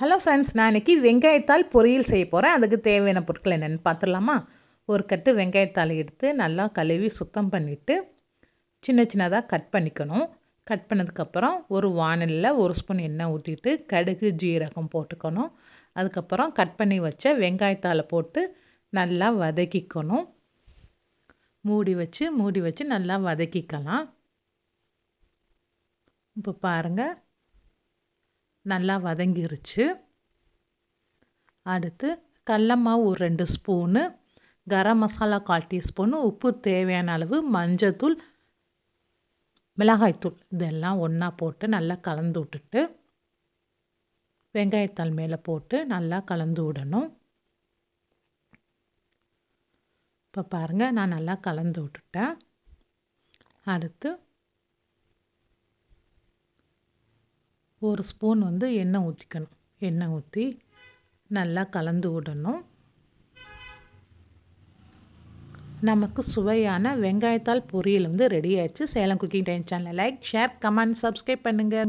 Hello friends நான் இன்றைக்கி வெங்காயத்தால் பொரியல் செய்ய போகிறேன் அதுக்கு தேவையான பொருட்கள் என்னென்னு பார்த்துடலாமா? ஒரு கட்டு வெங்காயத்தால் எடுத்து நல்லா கழுவி சுத்தம் பண்ணிவிட்டு சின்ன சின்னதாக கட் பண்ணிக்கணும். கட் பண்ணதுக்கப்புறம் ஒரு வானலில் ஒரு ஸ்பூன் எண்ணெய் ஊற்றிட்டு கடுகு ஜீரகம் போட்டுக்கணும். அதுக்கப்புறம் கட் பண்ணி வச்ச வெங்காயத்தால் போட்டு நல்லா வதக்கிக்கணும். மூடி வச்சு மூடி வச்சு நல்லா வதக்கிக்கலாம். இப்போ பாருங்கள் நல்லா வதங்கிருச்சு. அடுத்து கடல மாவு ஒரு ரெண்டு ஸ்பூனு கரம் மசாலா கால் டீஸ்பூனு உப்பு தேவையான அளவு மஞ்சத்தூள் மிளகாய்த்தூள் இதெல்லாம் ஒன்றா போட்டு நல்லா கலந்து விட்டுட்டு வெங்காயத்தாள் மேலே போட்டு நல்லா கலந்து விடணும். இப்போ பாருங்கள் நான் நல்லா கலந்து விட்டுட்டேன். அடுத்து ஒரு ஸ்பூன் வந்து எண்ணெய் ஊற்றிக்கணும் எண்ணெய் ஊற்றி நல்லா கலந்து விடணும். நமக்கு சுவையான வெங்காயத்தால் பொரியல் வந்து ரெடி ஆயிடுச்சு. சேலம் குக்கிங் டைம் சேனலை லைக் ஷேர் கமெண்ட் சப்ஸ்கிரைப் பண்ணுங்கள்